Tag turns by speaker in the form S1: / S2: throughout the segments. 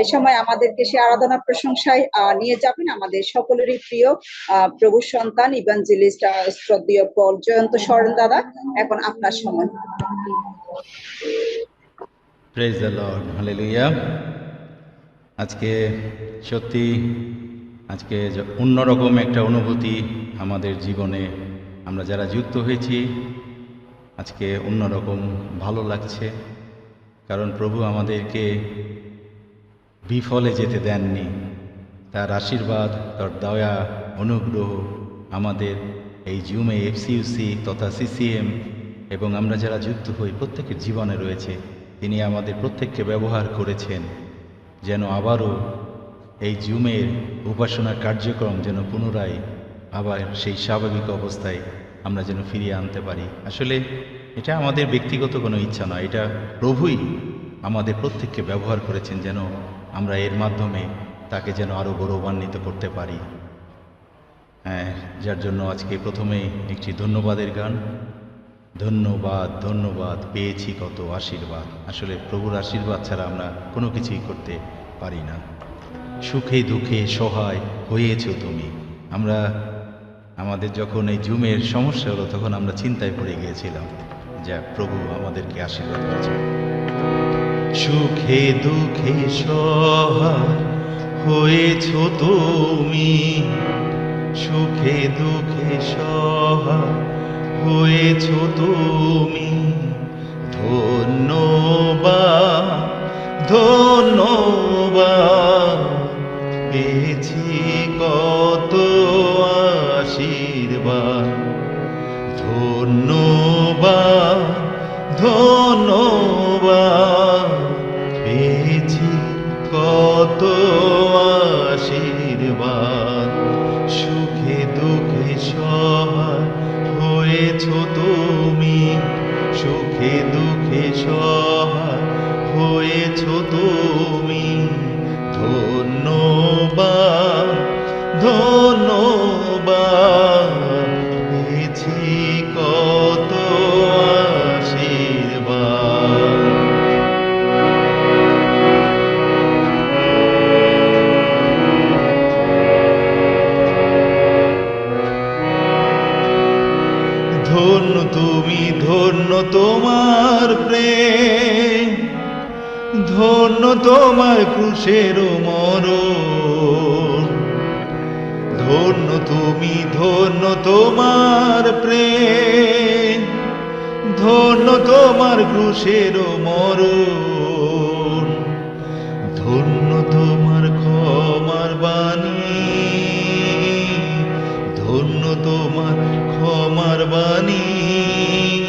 S1: এই সময় আমাদেরকে সে আরাধনা প্রশংসায় নিয়ে যাবেন আমাদের সকলেরই প্রিয় প্রভু সন্তান ইভাঞ্জেলিস্ট শ্রদ্ধেয় পল জয়ন্ত শরণ দাদা, এখন আপনার সময়।
S2: প্রেজ আজকে সত্যি আজকে অন্যরকম একটা অনুভূতি আমাদের জীবনে আমরা যারা যুক্ত হয়েছি, আজকে অন্যরকম ভালো লাগছে। কারণ প্রভু আমাদেরকে বিফলে যেতে দেননি। তার আশীর্বাদ, তার দয়া, অনুগ্রহ আমাদের এই জুমে এফসিউসি তথা সিসিএম এবং আমরা যারা যুক্ত হই প্রত্যেকের জীবনে রয়েছে, তিনি আমাদের প্রত্যেককে ব্যবহার করেছেন। যেন আবারও এই জুমের উপাসনা কার্যক্রম যেন পুনরায় আবার সেই স্বাভাবিক অবস্থায় আমরা যেন ফিরিয়ে আনতে পারি। আসলে এটা আমাদের ব্যক্তিগত কোনো ইচ্ছা নয়, এটা প্রভুই আমাদের প্রত্যেককে ব্যবহার করেছেন যেন আমরা এর মাধ্যমে তাকে যেন আরও গৌরবান্বিত করতে পারি। হ্যাঁ যার জন্য আজকে প্রথমেই একটি ধন্যবাদের গান। ধন্যবাদ ধন্যবাদ, পেয়েছি কত আশীর্বাদ। আসলে প্রভুর আশীর্বাদ ছাড়া আমরা কোনো কিছুই করতে পারি না। সুখে দুঃখে সহায় হয়েছো তুমি। আমরা, আমাদের যখন এই জুমের সমস্যা হলো, তখন আমরা চিন্তায় পড়ে গিয়েছিলাম যা প্রভু আমাদেরকে আশীর্বাদ করেছে সুখে দুঃখে সহায় হয়েছো তুমি। সুখে দুঃখে সহায় হয়েছ তুমি। ধন্যবাদ ধন্যবাদ। পেয়েছি কত আশীর্বাদ। ধন্যবাদ ধন্যবাদ। কত আশীর্বাদ সুখে দুঃখে সহায় হয়েছ তুমি। সুখে দুঃখে সহায় হয়েছ তুমি। ধন্যবাদ ধন্যবাদ। তোমার ক্রুশের মরণ। ধন্য তুমি, ধন্য তোমার প্রেম। ধন্য তোমার ক্রুশের মরণ। ধন্য তোমার ক্ষমার বাণী। ধন্য তোমার ক্ষমার বাণী।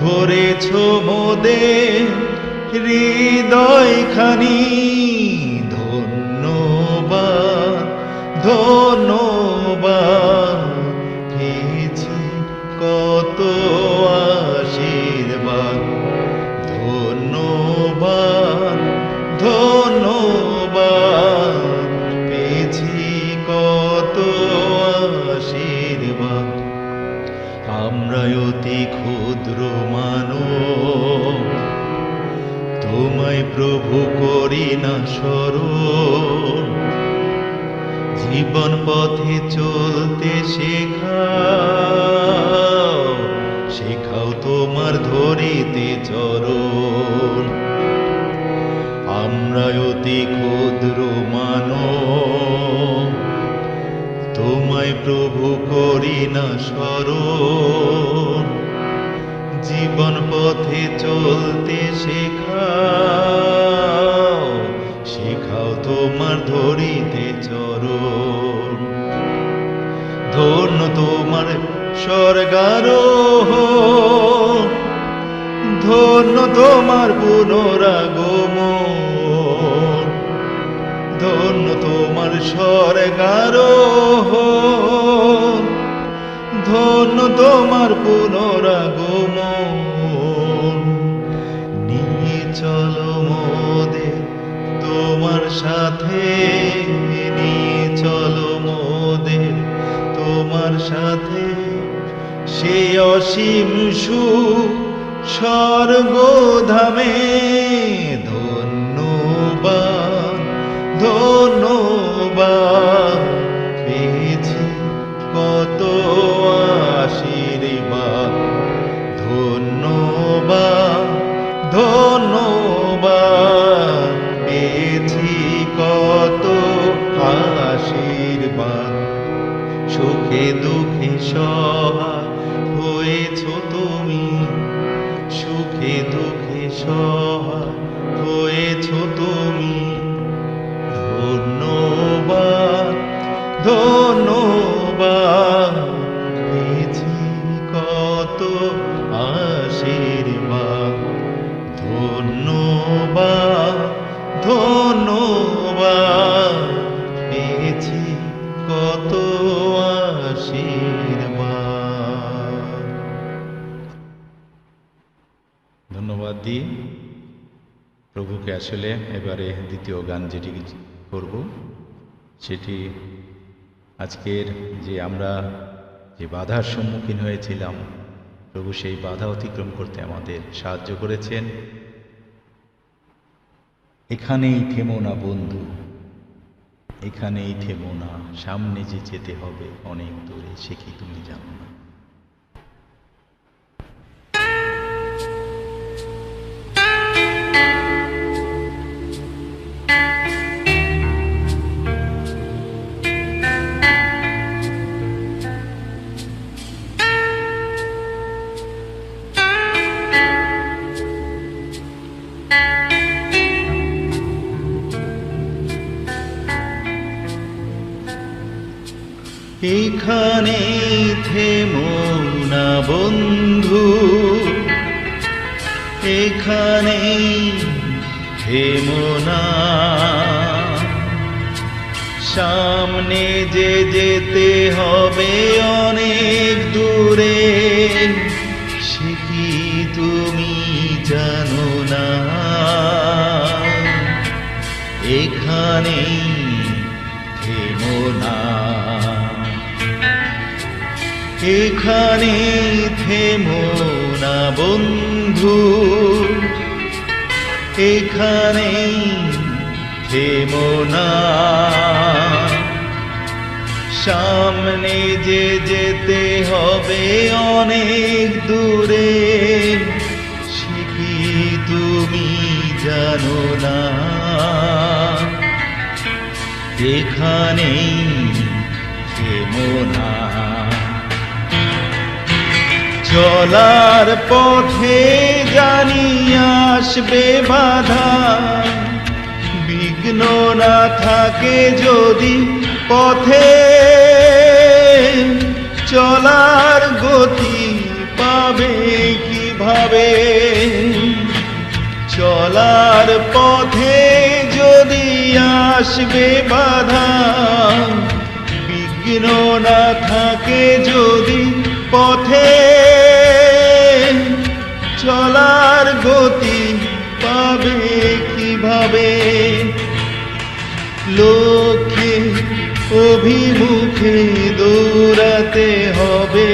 S2: ভরেছ মোদের হৃদয় খানি ধন্যবাদ ধন্যবাদ পেয়েছি কত আশীর্বাদ। ধন্যবাদ ধন্যবাদ পেয়েছি কত আশীর্বাদ। আমরা অতি ক্ষুদ্র মানব তোমায় প্রভু করি না স্মরণ জীবন পথে চলতে শেখাও শেখাও তোমার ধরিতে চরণ। আমরা অতি ক্ষুদ্র মানব, তোমায় প্রভু করি না স্মরণ জীবন পথে চলতে শেখাও শেখাও তোমার ধরিতে চরণ। ধন্য তোমার স্বর্গারোহ ধন্য তোমার পুনরাগমন। ধন্য তোমার স্বর্গারোহ ধন্য তোমার পুনরাগমন। সাথে নিয়ে চলো মোদের তোমার সাথে। সে অসীম সুখ স্বর্গধামে ধন্যবাদ ধন্যবাদ। সুখে দুঃখে সহায় হয়েছ তুমি। সুখে দুঃখে সহায় হয়েছ তুমি। ধন্যবাদ ধন্যবাদ। প্রভুকে আসলে এবারে দ্বিতীয় গান যেটি করব, সেটি আজকের যে আমরা যে বাধার সম্মুখীন হয়েছিলাম, প্রভু সেই বাধা অতিক্রম করতে আমাদের সাহায্য করেছেন। এখানেই থেমো না বন্ধু, এখানেই থেমো না, সামনে যে যেতে হবে, অনেক দূরে, সে কি তুমি জানো না। এখানে থেমো না, বন্ধু। এখানে থেমো না। সামনে যে যেতে হবে অনেক দূরে, সে কি তুমি জানো না? এখানেই থেমো না। এখানে থেমো না বন্ধু এখানে থেমো না। সামনে যে যেতে হবে অনেক দূরে, সে তুমি জানো না? এখানেই থেমো না। চলার পথে জানি আসবে বাধা। বিঘ্ন না থাকে যদি পথে। চলার গতি পাবে কীভাবে? চলার পথে যদি আসবে বাধা। বিঘ্ন না থাকে যদি অভিমুখে দৌড়াতে হবে।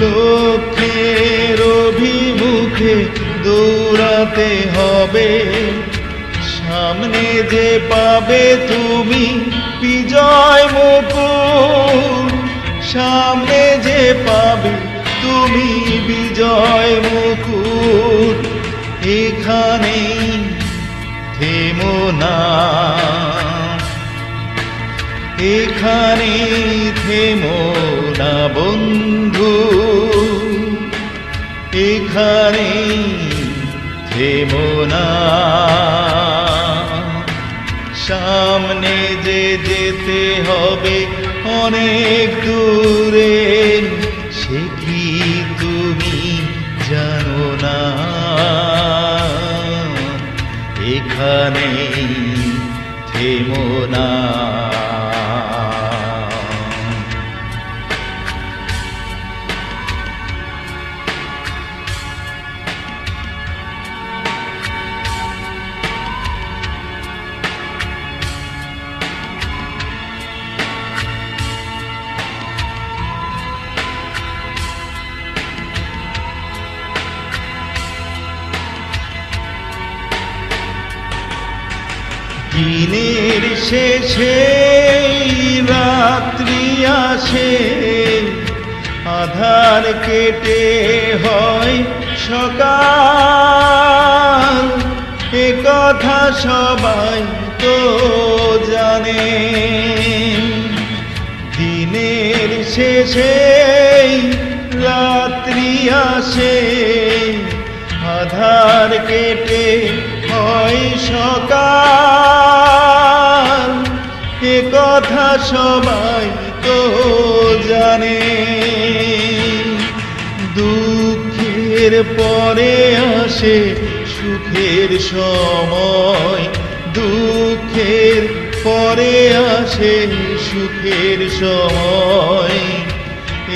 S2: লক্ষ্যের অভিমুখে দৌড়াতে হবে। সামনে যে পাবে তুমি বিজয় মুকুট সামনে যে পাবে তুমি বিজয় মুকুট এখানেই থেমো না। এখানে থেমো না বন্ধু। এখানে থেমো না। সামনে যে যেতে হবে অনেক দূরে। দিনের শেষে রাত্রি আসে। আধার কেটে হয় সকাল। এ কথা সবাই তো জানে। দিনের শেষে রাত্রি আসে। আধার কেটে হয় সকাল। এ কথা সবাই তো জানে। দুঃখের পরে আসে সুখের সময়। দুঃখের পরে আসে সুখের সময়।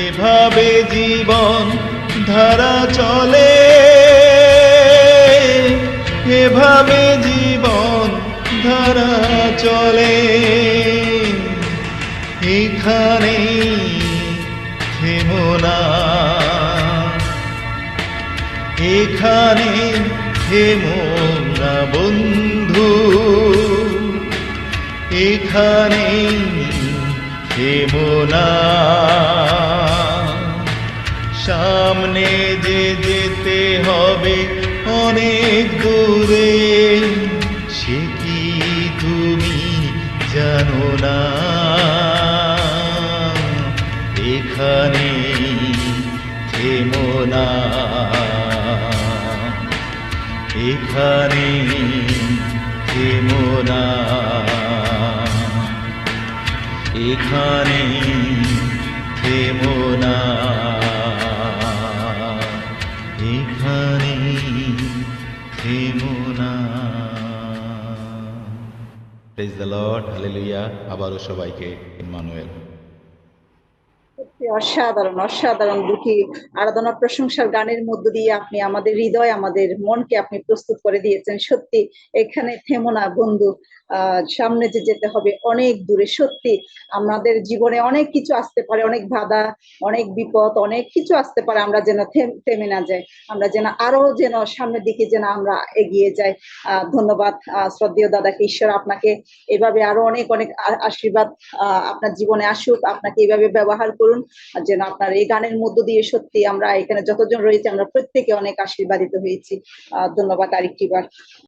S2: এভাবে জীবন ধারা চলে। এভাবে জীবন ধারা চলে। এখানে থেমো না। এখানে থেমো না, বন্ধু। এখানে থেমো না। সামনে যে যেতে হবে অনেক দূরে। জানো না এখানে থেমো না। এখানে থেমো না এখানে থেমো এখানে থেমো প্রেজ দ্য লর্ড হালেলুয়া আবারও সবাইকে,
S1: ইমানুয়েল। অসাধারণ অসাধারণ দুটি আরাধনা প্রশংসার গানের মধ্য দিয়ে আপনি আমাদের হৃদয়, আমাদের মনকে আপনি প্রস্তুত করে দিয়েছেন। সত্যি, এখানে থেমো না বন্ধু। সামনে যে যেতে হবে অনেক দূরে। সত্যি, আমাদের জীবনে অনেক কিছু আসতে পারে, অনেক বাধা, অনেক বিপদ, অনেক কিছু আসতে পারে, আমরা যেন থেম- না যাই। আমরা যেন আরও যেন সামনের দিকে যেন আমরা এগিয়ে যাই। ধন্যবাদ শ্রদ্ধেয় দাদাকে। ঈশ্বর আপনাকে এভাবে আরও অনেক অনেক আশীর্বাদ আপনার জীবনে আসুক, আপনাকে এইভাবে ব্যবহার করুন যেন আপনার এই গানের মধ্য দিয়ে সত্যি আমরা এখানে যতজন রয়েছে, আমরা প্রত্যেকে অনেক আশীর্বাদিত হয়েছি। ধন্যবাদ আরেকটি বার